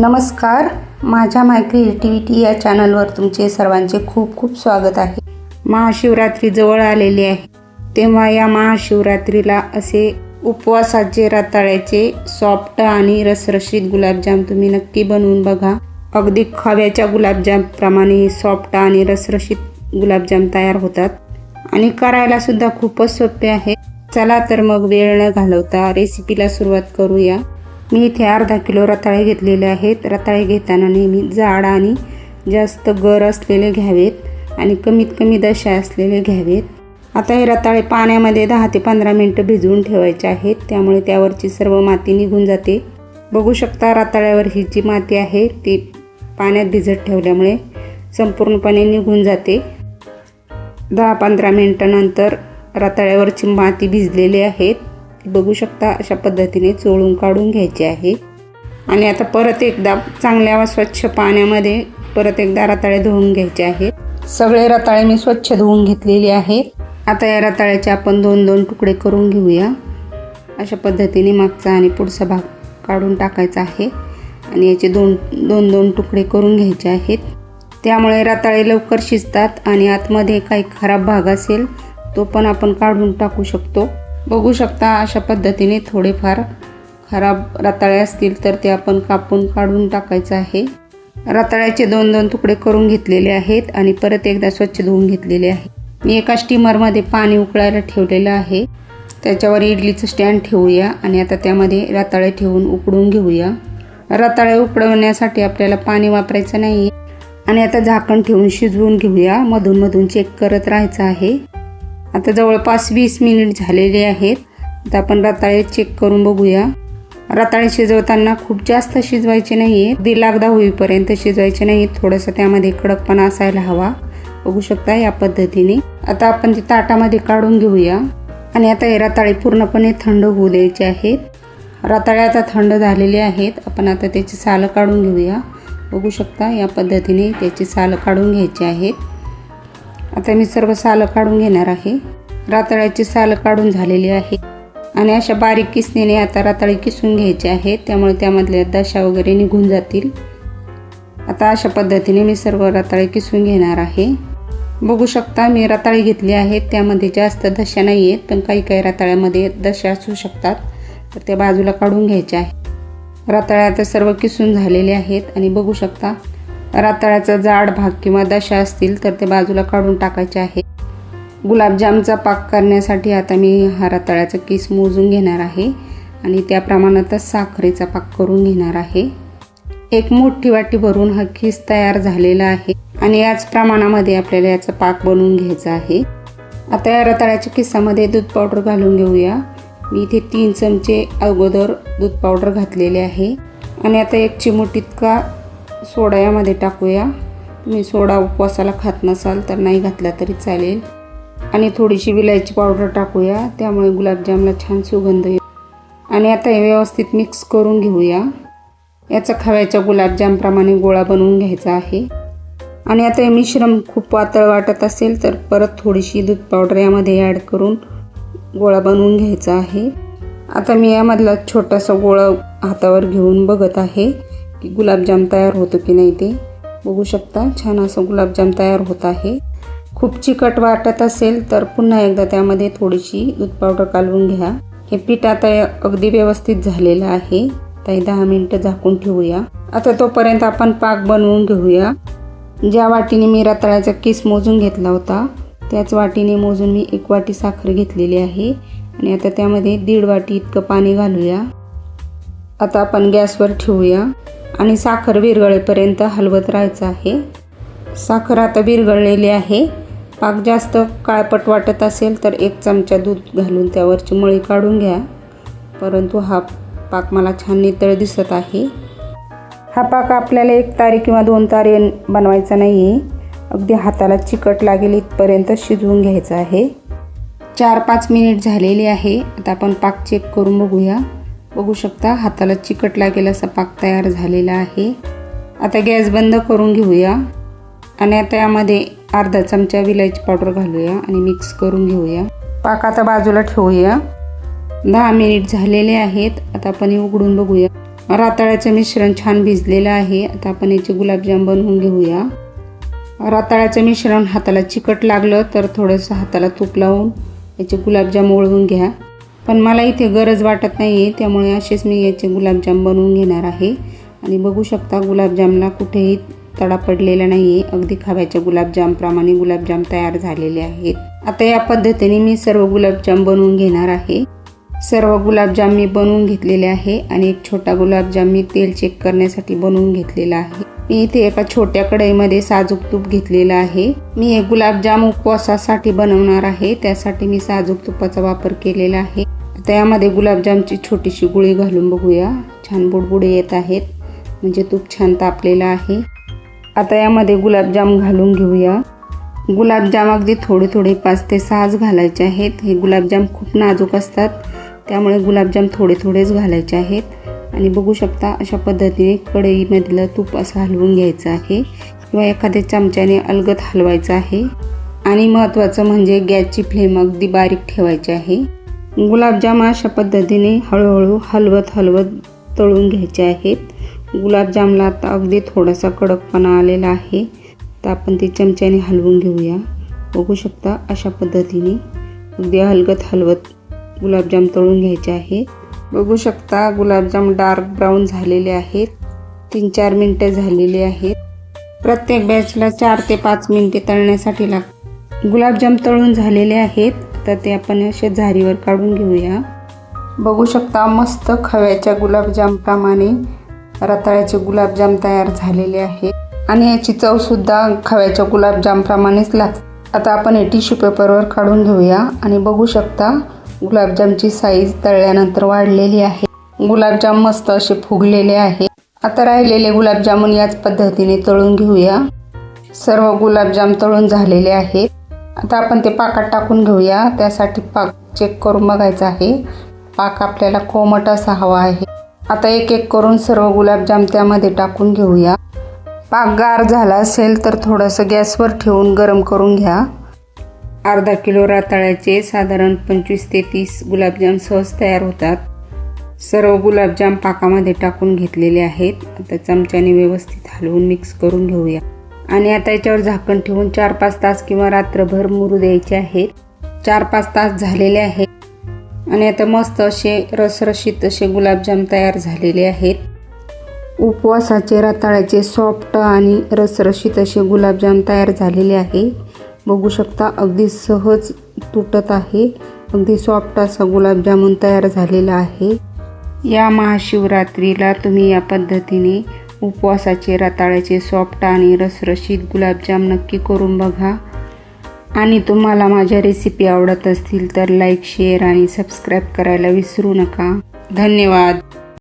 नमस्कार. माझ्या माय क्रिएटिव्हिटी या चॅनलवर तुमचे सर्वांचे खूप खूप स्वागत आहे. महाशिवरात्री जवळ आलेली आहे. तेव्हा या महाशिवरात्रीला असे उपवासाचे रताळ्याचे सॉफ्ट आणि रसरशीत गुलाबजाम तुम्ही नक्की बनवून बघा. अगदी खव्याच्या गुलाबजामप्रमाणे सॉफ्ट आणि रसरशीत गुलाबजाम तयार होतात. आणि करायलासुद्धा खूपच सोपे आहे. चला तर मग वेळ न घालवता रेसिपीला सुरुवात करूया. मी इथे अर्धा किलो रताळे घेतलेले आहेत. रताळे घेताना नेहमी जाड आणि जास्त गर असलेले घ्यावेत आणि कमीत कमी दशा असलेले घ्यावेत. आता हे रताळे पाण्यामध्ये दहा ते पंधरा मिनटं भिजवून ठेवायचे आहेत. त्यामुळे त्यावरची सर्व माती निघून जाते. बघू शकता रताळ्यावर ही जी माती आहे ती पाण्यात भिजत ठेवल्यामुळे संपूर्णपणे निघून जाते. दहा पंधरा मिनटानंतर रताळ्यावरची माती भिजलेली आहेत. बघू शकता अशा पद्धतीने चोळून काढून घ्यायचे आहे. आणि आता परत एकदा चांगल्या व स्वच्छ पाण्यामध्ये परत एकदा रताळे धुवून घ्यायचे आहेत सगळे रताळे मी स्वच्छ धुवून घेतलेले आहे. आता या रताळ्याचे आपण दोन दोन तुकडे करून घेऊया. अशा पद्धतीने मागचा आणि पुढचा भाग काढून टाकायचा आहे. आणि याचे दोन दोन दोन तुकडे करून घ्यायचे आहेत. त्यामुळे रताळे लवकर शिजतात आणि आतमध्ये काही खराब भाग असेल तो पण आपण काढून टाकू शकतो. बघू शकता अशा पद्धतीने थोडेफार खराब रताळे असतील तर ते आपण कापून काढून टाकायचं आहे. रताळ्याचे दोन दोन तुकडे करून घेतलेले आहेत आणि परत एकदा स्वच्छ धुवून घेतलेले आहे. मी एका स्टीमरमध्ये पाणी उकळायला ठेवलेलं आहे. त्याच्यावर इडलीचं स्टँड ठेवूया आणि आता त्यामध्ये रताळे ठेवून उकडून घेऊया. रताळे उकडवण्यासाठी आपल्याला पाणी वापरायचं नाही आणि आता झाकण ठेवून शिजवून घेऊया. मधून मधून चेक करत राहायचं आहे. आता जवळपास वीस मिनिट झालेले आहेत. आता आपण रताळे चेक करून बघूया. रताळे शिजवताना खूप जास्त शिजवायचे नाही आहे दिलागदा लागदा होईपर्यंत शिजवायचे नाही. थोडंसं त्यामध्ये कडकपणा असायला हवा. बघू शकता या पद्धतीने. आता आपण ते ताटामध्ये काढून घेऊया. आणि आता हे रताळे पूर्णपणे थंड होऊ द्यायचे आहेत. रताळे आता थंड झालेले आहेत. आपण आता त्याची सालं काढून घेऊया. बघू शकता या पद्धतीने त्याची सालं काढून घ्यायची आहेत. आता मी सर्व सालं काढून घेणार आहे. रातळ्याची सालं काढून झालेली आहे. आणि अशा बारीक किसणीने आता रातळी किसून घ्यायचे आहे. त्यामुळे त्यामधल्या दशा वगैरे निघून जातील. आता अशा पद्धतीने मी सर्व रताळे किसून घेणार आहे. बघू शकता मी रताळे घेतली आहेत त्यामध्ये जास्त दशा नाही आहेत पण काही काही रताळ्यामध्ये दशा असू शकतात. तर त्या बाजूला काढून घ्यायच्या आहे. रताळ्या आता सर्व किसून झालेले आहेत. आणि बघू शकता रताळ्याचा जाड भाग किंवा दशा असतील तर ते बाजूला काढून टाकायचे आहे. गुलाबजामचा पाक करण्यासाठी आता मी हा रताळ्याचा किस मोजून घेणार आहे आणि त्या प्रमाणातच साखरेचा पाक करून घेणार आहे. एक मोठी वाटी भरून हा किस तयार झालेला आहे आणि याच प्रमाणामध्ये आपल्याला याचा पाक बनवून घ्यायचा आहे. आता या रताळ्याच्या किस्सामध्ये दूध पावडर घालून घेऊया. मी इथे तीन चमचे अगोदर दूध पावडर घातलेले आहे. आणि आता एक चिमूट इतका सोडा यामध्ये टाकूया. तुम्ही सोडा उपवासाला खात नसाल तर नाही घातला तरी चालेल. आणि थोडीशी विलायची पावडर टाकूया त्यामुळे गुलाबजामला छान सुगंध येईल. आणि आता हे व्यवस्थित मिक्स करून घेऊया. याचा खव्याच्या गुलाबजामप्रमाणे गोळा बनवून घ्यायचा आहे. आणि आता हे मिश्रण खूप पातळ वाटत असेल तर परत थोडीशी दूध पावडर यामध्ये ॲड करून गोळा बनवून घ्यायचा आहे. आता मी यामधला छोटासा गोळा हातावर घेऊन बघत आहे. की गुलाबजाम तयार होतो की नाही ते बघू शकता. छान असं गुलाबजाम तयार होत आहे. खूप चिकट वाटत असेल तर पुन्हा एकदा त्यामध्ये थोडीशी दूध पावडर कालवून घ्या. हे पीठ आता अगदी व्यवस्थित झालेलं आहे. आता दहा मिनटं झाकून ठेवूया. आता तोपर्यंत आपण पाक बनवून घेऊया. ज्या वाटीने मी रताळ्याचा किस मोजून घेतला होता त्याच वाटीने मोजून मी एक वाटी साखर घेतलेली आहे. आणि आता त्यामध्ये दीड वाटी इतकं पाणी घालूया. आता आपण गॅसवर ठेवूया. आणि साखर विरघळेपर्यंत हलवत राहायचं आहे. साखर आता विरघळलेली आहे. पाक जास्त काळपट वाटत असेल तर एक चमचा दूध घालून त्यावरची मळी काढून घ्या. परंतु हा पाक मला छान नितळ दिसत आहे. हा पाक आपल्याला एक तारी किंवा दोन तारी बनवायचा नाही आहे अगदी हाताला चिकट लागेल इथपर्यंत शिजवून घ्यायचं आहे. चार पाच मिनिट झालेली आहे. आता आपण पाक चेक करून बघूया. बघू शकता हाताला चिकट लागेल असा पाक तयार झालेला आहे. आता गॅस बंद करून घेऊया. आणि आता यामध्ये अर्धा चमचा विलायची पावडर घालूया आणि मिक्स करून घेऊया. पाक आता बाजूला ठेवूया. दहा मिनिट झालेले आहेत. आता आपण हे उघडून बघूया. राताळ्याचं मिश्रण छान भिजलेलं आहे. आता आपण याचे गुलाबजाम बनवून घेऊया. राताळ्याचं मिश्रण हाताला चिकट लागलं तर थोडंसं हाताला तूप लावून याचे गुलाबजाम ओळवून घ्या. पण मला इथे गरज वाटत नाही आहे त्यामुळे असेच मी याचे गुलाबजाम बनवून घेणार आहे. आणि बघू शकता गुलाबजामला कुठेही तडा पडलेला नाही आहे अगदी खाव्याच्या गुलाबजामप्रमाणे गुलाबजाम तयार झालेले आहेत. आता या पद्धतीने मी सर्व गुलाबजाम बनवून घेणार आहे. सर्व गुलाबजाम मी बनवून घेतलेले आहे आणि एक छोटा गुलाबजाम मी तेल चेक करण्यासाठी बनवून घेतलेला आहे. मी इथे एका छोट्या कढईमध्ये साजूक तूप घेतलेलं आहे. मी हे गुलाबजाम उपवासासाठी बनवणार आहे. त्यासाठी मी साजूक तुपाचा वापर केलेला आहे. आता यामध्ये गुलाबजामची छोटीशी गुळी घालून बघूया. छान बुडबुडे येत आहेत. म्हणजे तूप छान तापलेलं आहे. आता यामध्ये गुलाबजाम घालून घेऊया. गुलाबजाम अगदी थोडे थोडे पाच ते सहाच घालायचे आहेत. हे गुलाबजाम खूप नाजूक असतात. त्यामुळे गुलाबजाम थोडे थोडेच घालायचे आहेत. आणि बघू शकता अशा पद्धतीने कढईमधलं तूप असं हलवून घ्यायचं आहे. किंवा एखाद्या चमच्याने अलगत हलवायचं आहे. आणि महत्त्वाचं म्हणजे गॅसची फ्लेम अगदी बारीक ठेवायची आहे. गुलाबजाम अशा पद्धतीने हळूहळू हलवत हलवत तळून घ्यायचे आहेत. गुलाबजामला आता अगदी थोडासा कडकपणा आलेला आहे. तर आपण ते चमच्याने हलवून घेऊया. बघू शकता अशा पद्धतीने अगदी हलगत हलवत गुलाबजाम तळून घ्यायचे आहे बघू शकता गुलाबजाम डार्क ब्राऊन झालेले आहेत. तीन चार मिनटं झालेली आहेत. प्रत्येक बॅचला चार ते पाच मिनटे तळण्यासाठी लाग गुलाबजाम तळून झालेले आहेत. तर ते आपण असे झारीवर काढून घेऊया. बघू शकता मस्त खव्याच्या गुलाबजामप्रमाणे रताळ्याचे गुलाबजाम तयार झालेले आहे आणि याची चवसुद्धा खव्याच्या गुलाबजामप्रमाणेच लागते. आता आपण हे टिश्यू पेपरवर काढून घेऊया. आणि बघू शकता गुलाबजामची साईज तळल्यानंतर वाढलेली आहे. गुलाबजाम मस्त असे फुगलेले आहे. आता राहिलेले गुलाबजामुन याच पद्धतीने तळून घेऊया. सर्व गुलाबजाम तळून झालेले आहेत. आता आपण ते पाकात टाकून घेऊया. त्यासाठी पाक चेक करून बघायचा आहे. पाक आपल्याला कोमट असा हवा आहे. आता एक एक करून सर्व गुलाबजाम त्यामध्ये टाकून घेऊया. पाक गार झाला असेल तर थोडंसं गॅसवर ठेवून गरम करून घ्या. अर्धा किलो रताळ्याचे साधारण पंचवीस ते तीस गुलाबजाम सहज तयार होतात. सर्व गुलाबजाम पाकामध्ये टाकून घेतलेले आहेत. आता चमच्याने व्यवस्थित हलवून मिक्स करून घेऊया. आणि आता याच्यावर झाकण ठेवून चार पाच तास किंवा रात्रभर मुरू द्यायचे आहेत चार पाच तास झालेले आहेत आणि आता मस्त असे रसरशीत असे गुलाबजाम तयार झालेले आहेत. उपवासाचे रताळ्याचे सॉफ्ट आणि रसरशीत असे गुलाबजाम तयार झालेले आहे. बघू शकता अगदी सहज तुटत आहे. अगदी सॉफ्ट असा गुलाबजामुन तयार झालेला आहे. या महाशिवरात्रीला तुम्ही या पद्धतीने उपवासाचे रताळ्याचे सॉफ्ट आणि रसरशीत गुलाबजाम नक्की करून बघा. आणि तुम्हाला माझ्या रेसिपी आवडत असतील तर लाईक शेअर आणि सबस्क्राईब करायला विसरू नका. धन्यवाद.